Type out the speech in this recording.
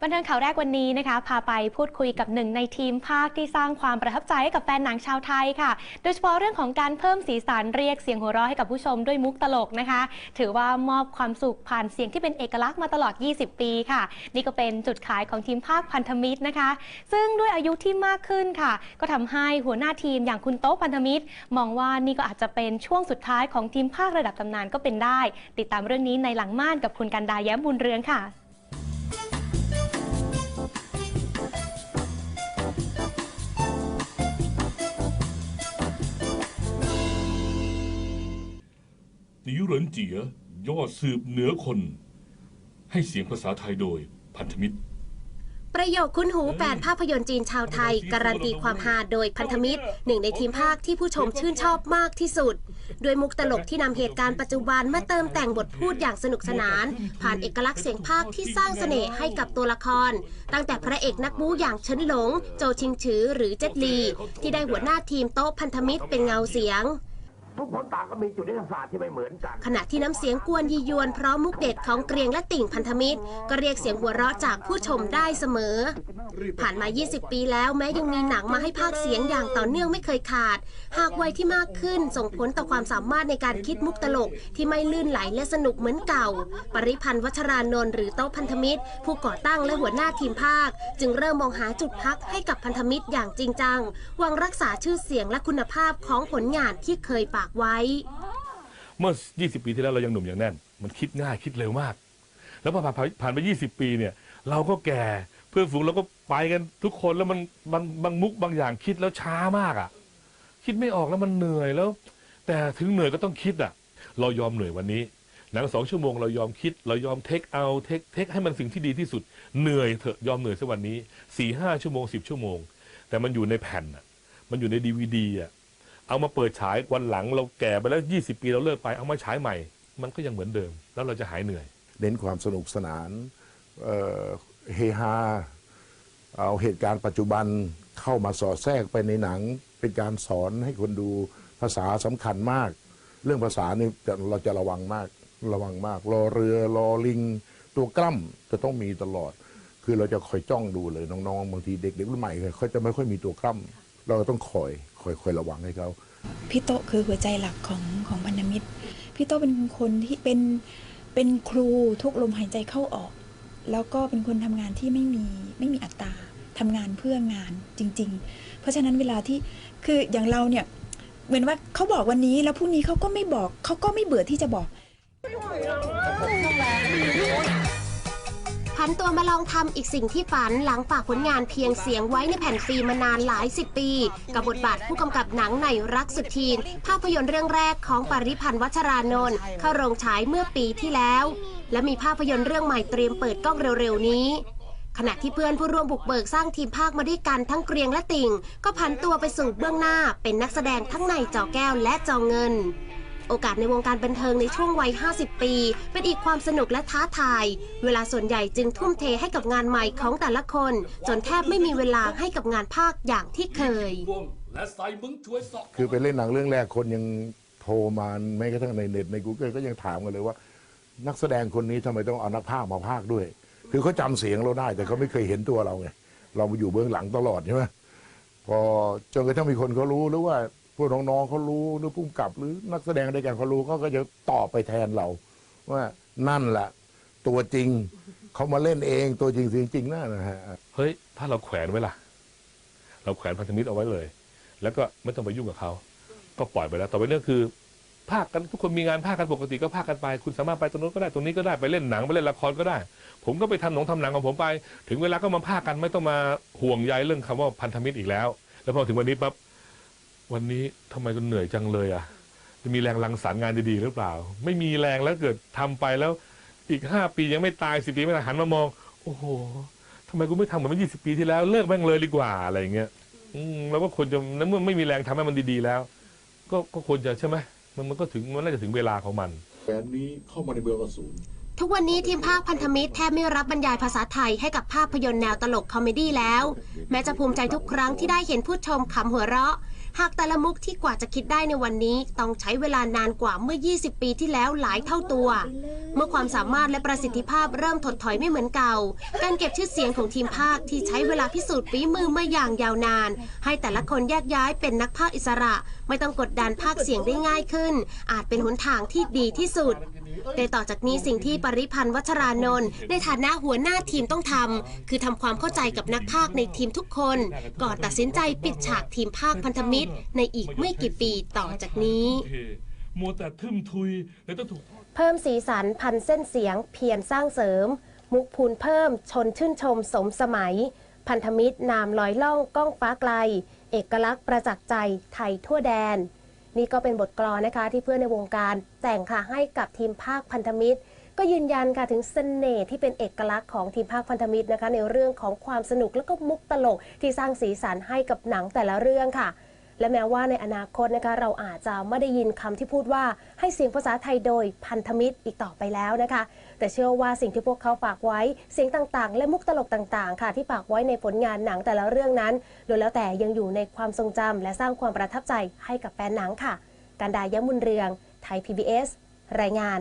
บันเทิงข่าวแรกวันนี้นะคะพาไปพูดคุยกับหนึ่งในทีมภาคที่สร้างความประทับใจให้กับแฟนหนังชาวไทยค่ะ โดยเฉพาะเรื่องของการเพิ่มสีสันเรียกเสียงหัวเราะให้กับผู้ชมด้วยมุกตลกนะคะ ถือว่ามอบความสุขผ่านเสียงที่เป็นเอกลักษณ์มาตลอด 20 ปีค่ะ นี่ก็เป็นจุดขายของทีมภาคพันธมิตรนะคะ ซึ่งด้วยอายุที่มากขึ้นค่ะ ก็ทำให้หัวหน้าทีมอย่างคุณโต๊ะพันธมิตร มองว่านี่ก็อาจจะเป็นช่วงสุดท้ายของทีมภาคระดับตำนานก็เป็นได้ ติดตามเรื่องนี้ในหลังม่านกับคุณกันดาแย้มบุญเรืองค่ะ เหรินเจียยอดสืบเหนือคน ให้เสียงภาษาไทยโดยพันธมิตร ประโยคคุ้นหูแฟนภาพยนตร์จีนชาวไทย การันตีความฮาโดยพันธมิตร หนึ่งในทีมภาคที่ผู้ชมชื่นชอบมากที่สุดด้วยมุกตลกที่นำเหตุการณ์ปัจจุบันมาเติมแต่งบทพูดอย่างสนุกสนาน ผ่านเอกลักษณ์เสียงภาคที่สร้างเสน่ห์ให้กับตัวละคร ตั้งแต่พระเอกนักบู๊อย่างเฉินหลง โจชิงฉือหรือเจ็ดลี ที่ได้หัวหน้าทีมโต๊ะพันธมิตรเป็นเงาเสียง ทุกคนต่างก็มีจุดยุทธศาสตร์ที่ไม่เหมือนกัน ขณะที่น้ำเสียงกวนยียวนพราะมุกเด็ดของเกรียงและติ่งพันธมิตร ก็เรียกเสียงหัวเราะจากผู้ชมได้เสมอ ผ่านมา 20 ปีแล้วแม้ยังมีหนังมาให้ภาคเสียงอย่างต่อเนื่องไม่เคยขาด หากวัยที่มากขึ้นส่งผลต่อความสามารถในการคิดมุกตลกที่ไม่ลื่นไหลและสนุกเหมือนเก่า ปริพันธ์วัชรานนท์หรือโต๊ะพันธมิตร ผู้ก่อตั้งและหัวหน้าทีมภาค จึงเริ่มมองหาจุดพักให้กับพันธมิตรอย่างจริงจังหวังรักษาชื่อเสียงและคุณภาพของผลงานที่เคยฝากไว้ เมื่อ 20 ปีที่แล้วเรายังหนุ่มอย่างแน่น มันคิดง่ายคิดเร็วมาก แล้วพอผ่านผ่านไป 20 ปีเนี่ย เราก็แก่เพื่อนฝูงเราก็ไปกันทุกคนแล้วมันบางบางมุกบางอย่างคิดแล้วช้ามากอะ่ะ คิดไม่ออกแล้วมันเหนื่อยแล้ว แต่ถึงเหนื่อยก็ต้องคิดอะ่ะ เรายอมเหนื่อยวันนี้หนังสองชั่วโมงเรายอมคิดเรายอมเทคเอาเทคเทคให้มันสิ่งที่ดีที่สุดเหนื่อยเถอะยอมเหนื่อยสักวันนี้สี่ห้าชั่วโมงสิบชั่วโมง แต่มันอยู่ในแผ่นอะมันอยู่ในดีวดีอะ เอามาเปิดฉายวันหลังเราแก่ไปแล้ว 20 ปีเราเลิกไปเอามาฉายใหม่ มันก็ยังเหมือนเดิม แล้วเราจะหายเหนื่อย เน้นความสนุกสนานเอ่อเฮฮาเอาเหตุการณ์ปัจจุบันเข้ามาสอดแทรกไปในหนัง เป็นการสอนให้คนดูภาษาสำคัญมาก เรื่องภาษานี่จะเราจะระวังมากระวังมาก รอเรือรอลิง ตัวกล้ำจะต้องมีตลอด คือเราจะคอยจ้องดูเลยน้องๆบางทีเด็กๆรุ่นใหม่เขาจะไม่ค่อยมีตัวกล้ำเราต้องคอย คอยคอยระวังให้เขาพี่โตคือหัวใจหลักของของพันธมิตรพี่โตเป็นคนที่เป็นเป็นครูทุกลมหายใจเข้าออก แล้วก็เป็นคนทำงานที่ไม่มีไม่มีอัตราทำงานเพื่องานจริง ๆ เพราะฉะนั้นเวลาที่คืออย่างเราเนี่ยเหมือนว่าเขาบอกวันนี้แล้วพรุ่งนี้เขาก็ไม่บอกเขาก็ไม่เบื่อที่จะบอก ผันตัวมาลองทำอีกสิ่งที่ฝันหลังฝากผลงานเพียงเสียงไว้ในแผ่นฟิล์มมานานหลายสิบปี กับบทบาทผู้กำกับหนังในรักสุดทีน ภาพยนตร์เรื่องแรกของปริพันธ์วัชรานนท์เข้าโรงฉายเมื่อปีที่แล้ว และมีภาพยนตร์เรื่องใหม่เตรียมเปิดกล้องเร็วๆนี้ขณะที่เพื่อนผู้ร่วมบุกเบิกสร้างทีมภาคมาด้วยกันทั้งเกรียงและติ่ง ก็ผันตัวไปสู่เบื้องหน้าเป็นนักแสดงทั้งในจอแก้วและจอเงิน โอกาสในวงการบันเทิงในช่วงวัย 50 ปี เป็นอีกความสนุกและท้าทาย เวลาส่วนใหญ่จึงทุ่มเทให้กับงานใหม่ของแต่ละคน จนแทบไม่มีเวลาให้กับงานภาคอย่างที่เคย คือไปเล่นหนังเรื่องแรกคนยังโทรมาแม้กระทั่งในเน็ตใน Google ก็ยังถามกันเลยว่า นักแสดงคนนี้ทำไมต้องเอานักพากย์มาพากย์ด้วย คือเขาจำเสียงเราได้ แต่เขาไม่เคยเห็นตัวเราไงเรามาอยู่เบื้องหลังตลอดใช่ไหมพอจนกระทั่งมีคนเขารู้หรือว่า พวกน้องๆเขารู้หรือผู้กำกับหรือนักแสดงด้วยกันเขารู้เขาก็จะตอบไปแทนเรา ว่านั่นแหละตัวจริงเขามาเล่นเองตัวจริงเสียงจริงนั่นนะฮะเฮ้ยถ้าเราแขวนไว้ล่ะ เราแขวนพันธมิตรเอาไว้เลย แล้วก็ไม่ต้องไปยุ่งกับเขาก็ปล่อยไปแล้ว ต่อไปเรื่องคือภาคกันทุกคนมีงานภาคกันปกติก็ภาคกันไป คุณสามารถไปตรงนู้นก็ได้ตรงนี้ก็ได้ไปเล่นหนังไปเล่นละครก็ได้ ผมก็ไปทำหนังทำหนังของผมไป ถึงเวลาก็มาภาคกันไม่ต้องมาห่วงใยเรื่องคำว่าพันธมิตรอีกแล้ว แล้วพอถึงวันนี้ปั๊บ วันนี้ทำไมคุณเหนื่อยจังเลยอะ จะมีแรงรังสรรค์งานดีๆหรือเปล่า ไม่มีแรงแล้วเกิดทำไปแล้วอีกห้าปียังไม่ตายสิปีไม่ตายหันมามอง โอ้โหทำไมกูไม่ทำเหมือนเมื่อยี่สิบปีที่แล้วเลิกแม่งเลยดีกว่าอะไรอย่างเงี้ยอืมแล้วก็ควรจะนั้นเมื่อไม่มีแรงทำให้มันดีๆแล้ว ก็ก็ควรจะใช่ไหมมันมันก็ถึงมันน่าจะถึงเวลาของมันแผนนี้เข้ามาในเมืองอสูรทุกวันนี้ทีมภาคพันธมิตรแทบไม่รับบรรยายภาษาไทยให้กับภาพยนตร์แนวตลกคอมเมดี้แล้ว แม้จะภูมิใจทุกครั้งที่ได้เห็นผู้ชมขำหัวเราะ หากแต่ละมุกที่กว่าจะคิดได้ในวันนี้ ต้องใช้เวลานานกว่าเมื่อ 20 ปีที่แล้วหลายเท่าตัว เมื่อความสามารถและประสิทธิภาพเริ่มถดถอยไม่เหมือนเก่า การเก็บชื่อเสียงของทีมภาคที่ใช้เวลาพิสูจน์ฝีมือมาอย่างยาวนาน ให้แต่ละคนแยกย้ายเป็นนักภาคอิสระ ไม่ต้องกดดันภาคเสียงได้ง่ายขึ้น อาจเป็นหนทางที่ดีที่สุด โดยต่อจากนี้สิ่งที่ปริพันธ์วัชรานนท์ในฐานะหัวหน้าทีมต้องทำคือทำความเข้าใจกับนักภาคในทีมทุกคน ก่อนตัดสินใจปิดฉากทีมภาคพันธมิตร ในอีกไม่กี่ปีต่อจากนี้โอเคมัวแต่ทึมทุยเลยต้องถูกเพิ่มสีสันพันเส้นเสียงเพียรสร้างเสริม มุกพูนเพิ่มชนชื่นชมสมสมัย พันธมิตรนามลอยล่องก้องฟ้าไกล เอกลักษณ์ประจักษ์ใจไทยทั่วแดน นี่ก็เป็นบทกลอนนะคะที่เพื่อนในวงการแต่งค่ะให้กับทีมภาคพันธมิตร ก็ยืนยันค่ะถึงเสน่ห์ที่เป็นเอกลักษณ์ของทีมภาคพันธมิตรนะคะ ในเรื่องของความสนุกและก็มุกตลกที่สร้างสีสันให้กับหนังแต่ละเรื่องค่ะ และแม้ว่าในอนาคตนะคะเราอาจจะไม่ได้ยินคำที่พูดว่าให้เสียงภาษาไทยโดยพันธมิตรอีกต่อไปแล้วนะคะ แต่เชื่อว่าสิ่งที่พวกเขาฝากไว้เสียงต่างๆ และมุกตลกต่างๆ ค่ะ ที่ฝากไว้ในผลงานหนังแต่ละเรื่องนั้นล้วนแล้วแต่ยังอยู่ในความทรงจำและสร้างความประทับใจให้กับแฟนหนังค่ะ การดายยมุนเรือง ไทย PBS รายงาน